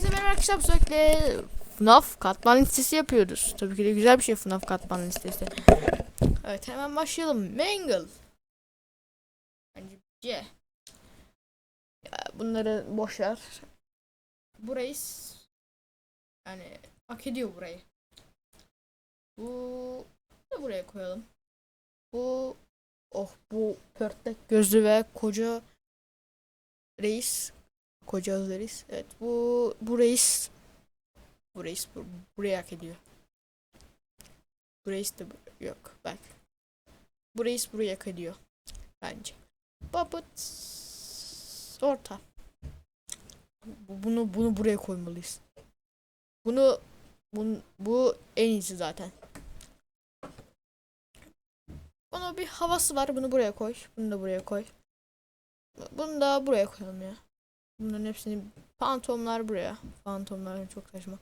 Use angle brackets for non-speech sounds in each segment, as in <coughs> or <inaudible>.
Herkese merhaba arkadaşlar. Sürekli FNAF katman listesi yapıyoruz. Tabii ki de güzel bir şey FNAF katman listesi. Evet hemen başlayalım. Mangle. Bence C. Bunları boş ver. Burayı yani hak ediyor burayı. Bu da buraya koyalım. Bu oh bu pörtlek gözlü ve koca reis Koca reis. Evet bu bu reis bu reis bu, buraya hak ediyor. Bu reis de bu- yok bak. Bu reis buraya hak ediyor. Bence. Babıt orta. Bu- Bunu bunu buraya koymalıyız. Bunu bunu bu en iyisi zaten. Bunun bir havası var. Bunu buraya koy. Bunu da buraya koy. Bunu da buraya koyalım ya. Bunların hepsini fantomlar buraya. Fantomlar çok saçma.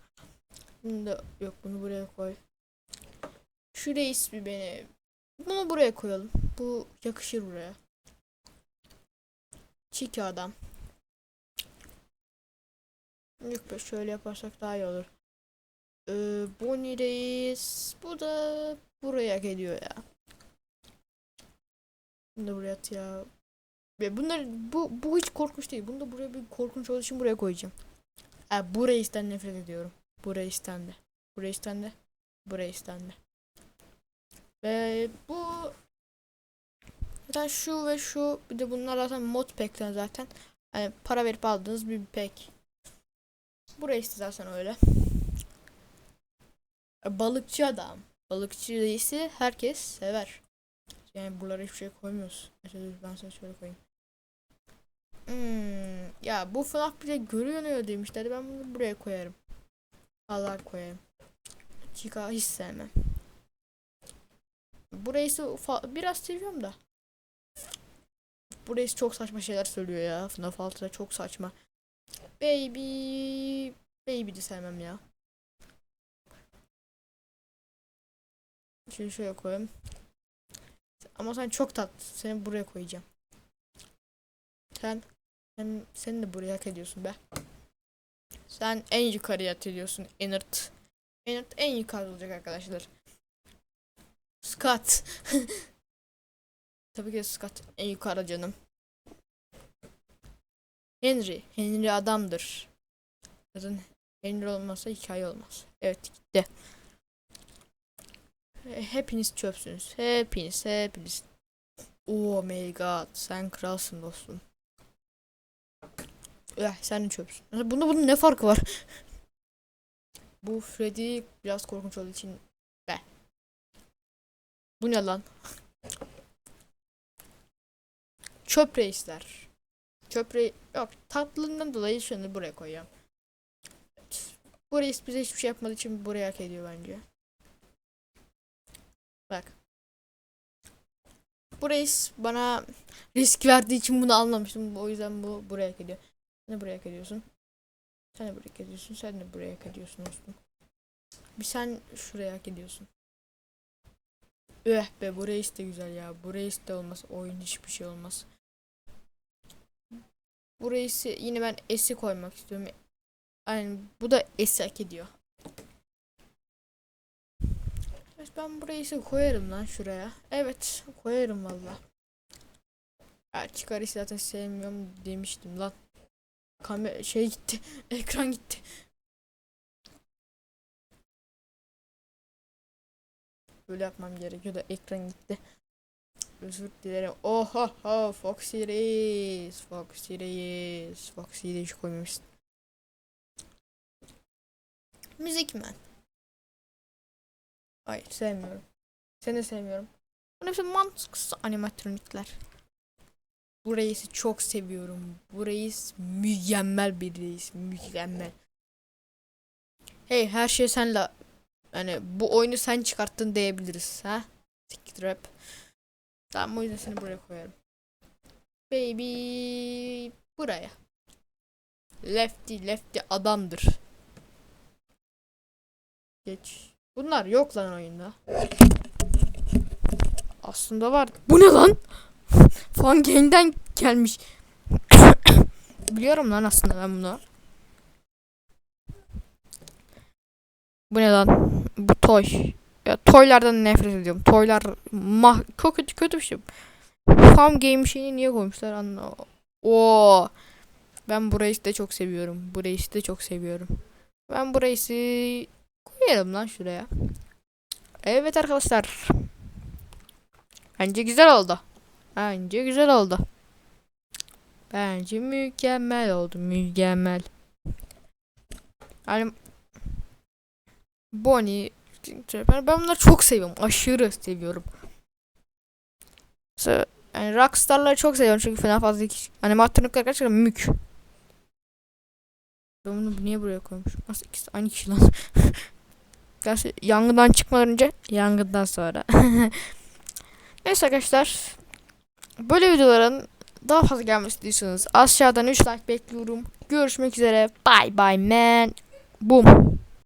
Bunu da yok bunu buraya koy. Şu reis bir beni. Bunu buraya koyalım. Bu yakışır buraya. Çiki adam. Yok be şöyle yaparsak daha iyi olur. Ee, Bonnie reis. Bu da buraya hak ediyor ya. Bunu da buraya at ya. Ve bunlar bu bu hiç korkunç değil. Bunu da buraya bir korkunç olduğu için buraya koyacağım. Ha, bu reisten nefret ediyorum. Bu reisten de. Bu reisten de. Bu reisten de. Ve bu zaten şu ve şu bir de bunlar zaten mod pack'ten zaten. Hani para verip aldığınız bir pack. Bu reis zaten öyle. E, Balıkçı adam. Balıkçı reisi herkes sever. Yani buralara hiçbir şey koymuyoruz. Mesela ben sana şöyle koyayım. Hmm, ya bu FNAF bile görünüyor demişlerdi. Ben bunu buraya koyarım. Allah koyarım. Chica hiç sevmem. Burayı biraz seviyorum da. Burayı çok saçma şeyler söylüyor ya. FNAF 6'da çok saçma. Baby. Baby de sevmem ya. Şimdi şöyle koyayım. Ama sen çok tatlı. Seni buraya koyacağım. Sen sen sen de buraya hak ediyorsun be. Sen en yukarıya hak ediyorsun. Enert. Enert en yukarı olacak arkadaşlar. Scott. <laughs> Tabii ki Scott en yukarı canım. Henry. Henry adamdır. Zaten Henry olmasa hikaye olmaz. Evet gitti. Hepiniz çöpsünüz. Hepiniz, hepiniz. Oh my god, sen kralsın dostum. Eh, sen de çöpsün. Bunda bunun ne farkı var? <laughs> Bu Freddy biraz korkunç olduğu için be. Bu ne lan? <laughs> Çöp reisler. Çöp rei... Yok tatlılığından dolayı şunu buraya koyuyorum. Evet. Bu reis bize hiçbir şey yapmadığı için buraya hak ediyor bence. Bak. Bu reis bana risk verdiği için bunu anlamıştım. O yüzden bu buraya hak ediyor. Sen de buraya ediyorsun. Sen de buraya ediyorsun. Sen de buraya ediyorsun dostum. Bir sen şuraya hak ediyorsun. Öh be bu reis de güzel ya. Bu reis de olmaz. Oyun hiçbir şey olmaz. Bu reisi yine ben S'i koymak istiyorum. Yani bu da S'i hak ediyor. Ben burayı ise koyarım lan şuraya. Evet koyarım valla. Ya çıkarı zaten sevmiyorum demiştim lan. Kamera şey gitti. <laughs> Ekran gitti. Böyle yapmam gerekiyor da ekran gitti. Özür dilerim. Oha ha Foxy Reis. Foxy Reis. Foxy'yi de hiç koymamışsın. Müzik man. Hayır sevmiyorum. Seni de sevmiyorum. Bunun hepsi mantıksız animatronikler. Bu reisi çok seviyorum. Bu reis mükemmel bir reis. Mükemmel. Hey her şey senle. Yani bu oyunu sen çıkarttın diyebiliriz. Ha? Siktir rap. Tamam o yüzden seni buraya koyarım. Baby buraya. Lefty lefty adamdır. Geç. Bunlar yok lan oyunda. Aslında var. Bu ne lan? Fan Game'den gelmiş. <coughs> Biliyorum lan aslında ben bunu. Bu ne lan? Bu toy. Ya toylardan nefret ediyorum. Toylar mah çok kötü kötü bir şey. Farm game şeyini niye koymuşlar anla. Oo. Ben bu reisi de çok seviyorum. Bu reisi de çok seviyorum. Ben bu reisi koyalım lan şuraya. Evet arkadaşlar. Bence güzel oldu. Bence güzel oldu. Bence mükemmel oldu. Mükemmel. Yani Bonnie ben, bunları çok seviyorum. Aşırı seviyorum. Mesela yani Rockstar'ları çok seviyorum çünkü fena fazla animatronikler gerçekten mük. Ben bunu niye buraya koymuşum? Nasıl ikisi aynı kişi lan? <laughs> Gerçi yangından çıkmadan önce yangından sonra. <laughs> Neyse arkadaşlar. Böyle videoların daha fazla gelmesi diyorsanız aşağıdan 3 like bekliyorum. Görüşmek üzere. Bye bye man. Boom.